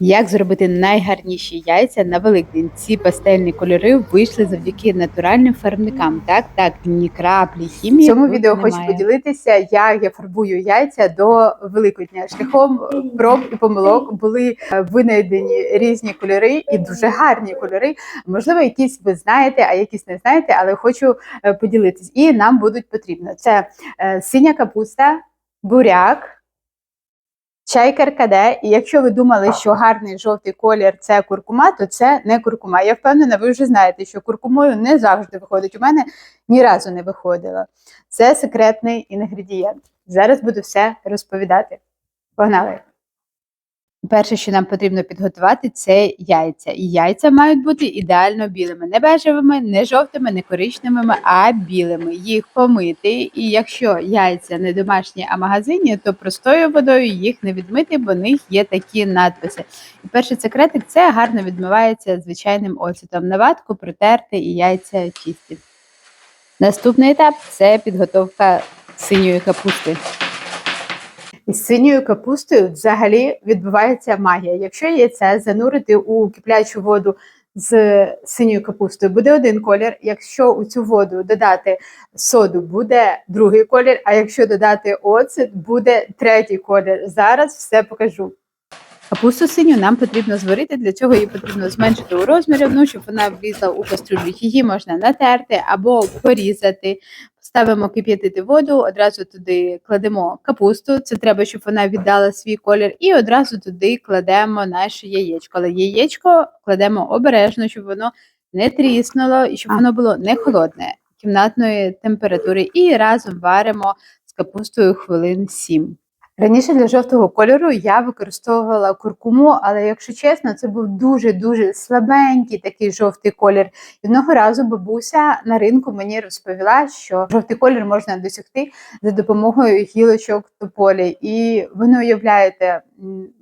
Як зробити найгарніші яйця на Великдень? Ці пастельні кольори вийшли завдяки натуральним фарбникам. Так, так, ні краплі хімії. В цьому відео хочу поділитися, як я фарбую яйця до Великодня. Шляхом проб і помилок були е, винайдені різні кольори і дуже гарні кольори. Можливо, якісь ви знаєте, а якісь не знаєте, але хочу е, поділитись. І нам будуть потрібно. Це е, синя капуста, буряк. Чай каркаде, і якщо ви думали, що гарний жовтий колір це куркума, то це не куркума. Я впевнена, ви вже знаєте, що куркумою не завжди виходить. У мене ні разу не виходило. Це секретний інгредієнт. Зараз буду все розповідати. Погнали! Перше, що нам потрібно підготувати, це яйця. І яйця мають бути ідеально білими, не бежевими, не жовтими, не коричневими, а білими. Їх помити. І якщо яйця не домашні, а магазинні, то простою водою їх не відмити, бо в них є такі надписи. І перший секретик це гарно відмивається звичайним оцетом. На ватку протерти і яйця чисті. Наступний етап це підготовка синьої капусти. Із синьою капустою взагалі відбувається магія. Якщо яйце занурити у киплячу воду з синьою капустою, буде один колір. Якщо у цю воду додати соду, буде другий колір. А якщо додати оцет, буде третій колір. Зараз все покажу. Капусту синю нам потрібно зварити. Для цього її потрібно зменшити у розмірі одну, щоб вона влізла у кастрюлю. Її можна натерти або порізати. Ставимо кип'ятити воду, одразу туди кладемо капусту. Це треба, щоб вона віддала свій колір, і одразу туди кладемо наше яєчко. Але яєчко кладемо обережно, щоб воно не тріснуло і щоб воно було не холодне кімнатної температури. І разом варимо з капустою хвилин 7. Раніше для жовтого кольору я використовувала куркуму, але якщо чесно, це був дуже-дуже слабенький такий жовтий колір. І Одного разу бабуся на ринку мені розповіла, що жовтий колір можна досягти за допомогою гілочок тополі. І ви не уявляєте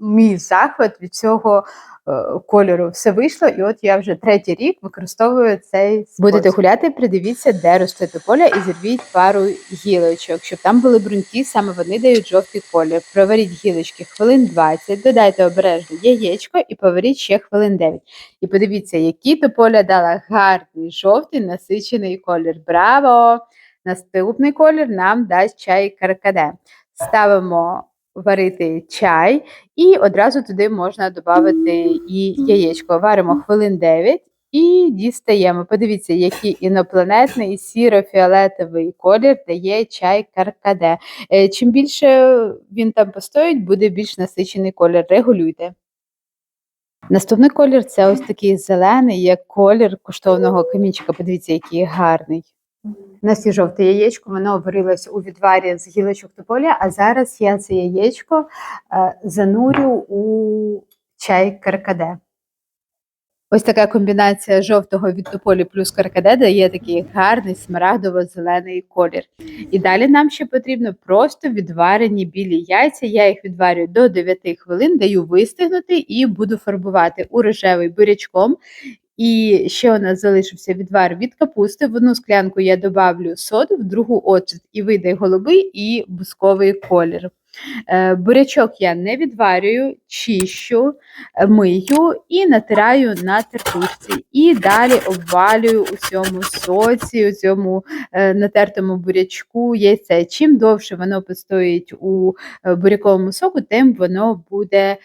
мій захват від цього е, кольору. Все вийшло, і от я вже третій рік використовую цей Будете гуляти, придивіться, де росте тополя, і зірвіть пару гілочок, щоб там були бруньки, саме вони дають жовтий колір. Проваріть гілочки хвилин 20, додайте обережно яєчко і поваріть ще хвилин 9. І подивіться, які тополя дала гарний жовтий насичений колір. Браво! Наступний колір нам дасть чай каркаде. Ставимо варити чай, і одразу туди можна додати і яєчко. Варимо хвилин 9 і дістаємо. Подивіться, який інопланетний сіро-фіолетовий колір дає чай каркаде. Е, Чим більше він там постоїть, буде більш насичений колір. Регулюйте. Наступний колір це ось такий зелений, як колір коштовного камінчика. Подивіться, який гарний. У нас є жовте яєчко, воно варилось у відварі з гілочок тополя, а зараз я це яєчко е, занурю у чай каркаде. Ось така комбінація жовтого від тополі плюс каркаде дає такий гарний смарагдово-зелений колір. І далі нам ще потрібно просто відварені білі яйця. Я їх відварюю до 9 хвилин, даю вистигнути і буду фарбувати у рожевий бурячком. І ще у нас залишився відвар від капусти. В одну склянку я добавлю соду, в другу оцет, і вийде голубий і бусковий колір. Е, Бурячок я не відварюю, чищу, е, мию і натираю на тертушці. І далі обвалюю у цьому соці, у цьому е, натертому бурячку яйце. Чим довше воно постоїть у буряковому соку, тим воно буде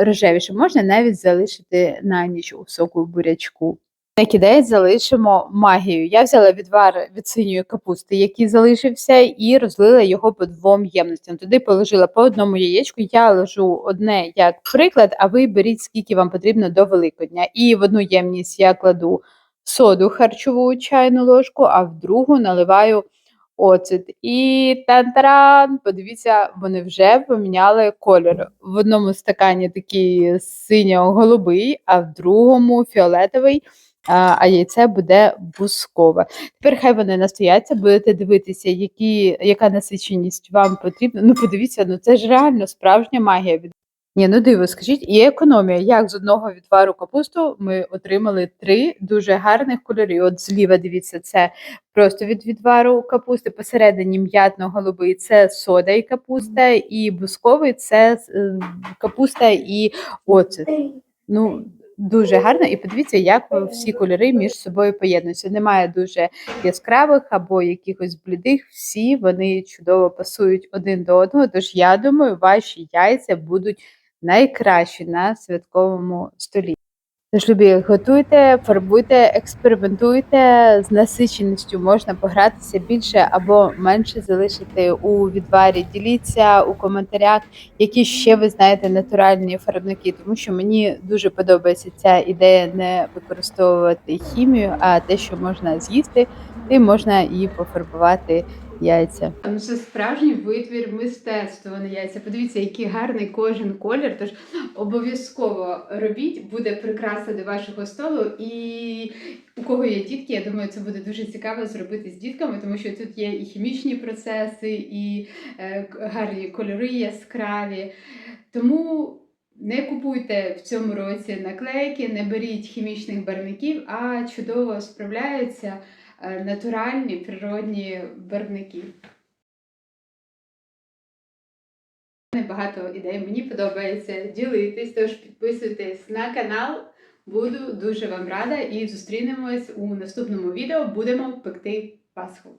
рожевіше. Можна навіть залишити на ніч у соку бурячку. На кінець залишимо магію. Я взяла відвар від синьої капусти, який залишився, і розлила його по двом ємностям. Туди положила по одному яєчку. Я ложу одне як приклад, а ви беріть скільки вам потрібно до Великодня. І в одну ємність я кладу соду харчову чайну ложку, а в другу наливаю оцет. І тан-таран, подивіться, вони вже поміняли колір. В одному стакані такий синьо-голубий, а в другому фіолетовий а яйце буде бускове. Тепер хай вони настояться, будете дивитися, які, яка насиченість вам потрібна. Ну, подивіться, ну це ж реально справжня магія. Ні, ну диво, скажіть, і економія. Як з одного відвару капусту ми отримали три дуже гарних кольори. От зліва, дивіться, це просто від відвару капусти, посередині м'ятно-голубий це сода і капуста, і бусковий це е, капуста і оцет. Ну, дуже гарно. І подивіться, як всі кольори між собою поєднуються. Немає дуже яскравих або якихось блідих. Всі вони чудово пасують один до одного. Тож я думаю, ваші яйця будуть найкращі на святковому столі. Тож, любі, готуйте, фарбуйте, експериментуйте з насиченістю. Можна погратися більше або менше залишити у відварі. Діліться у коментарях, які ще ви знаєте натуральні фарбники, тому що мені дуже подобається ця ідея не використовувати хімію, а те, що можна з'їсти, і можна і пофарбувати яйця. Ну, це справжній витвір мистецтва на яйця. Подивіться, який гарний кожен колір. Тож обов'язково робіть, буде прикраса до вашого столу. І у кого є дітки, я думаю, це буде дуже цікаво зробити з дітками, тому що тут є і хімічні процеси, і е, гарні кольори яскраві. Тому. Не купуйте в цьому році наклейки, не беріть хімічних барвників, а чудово справляються натуральні природні барвники. Багато ідей мені подобається ділитись, тож підписуйтесь на канал. Буду дуже вам рада і зустрінемось у наступному відео. Будемо пекти Пасху.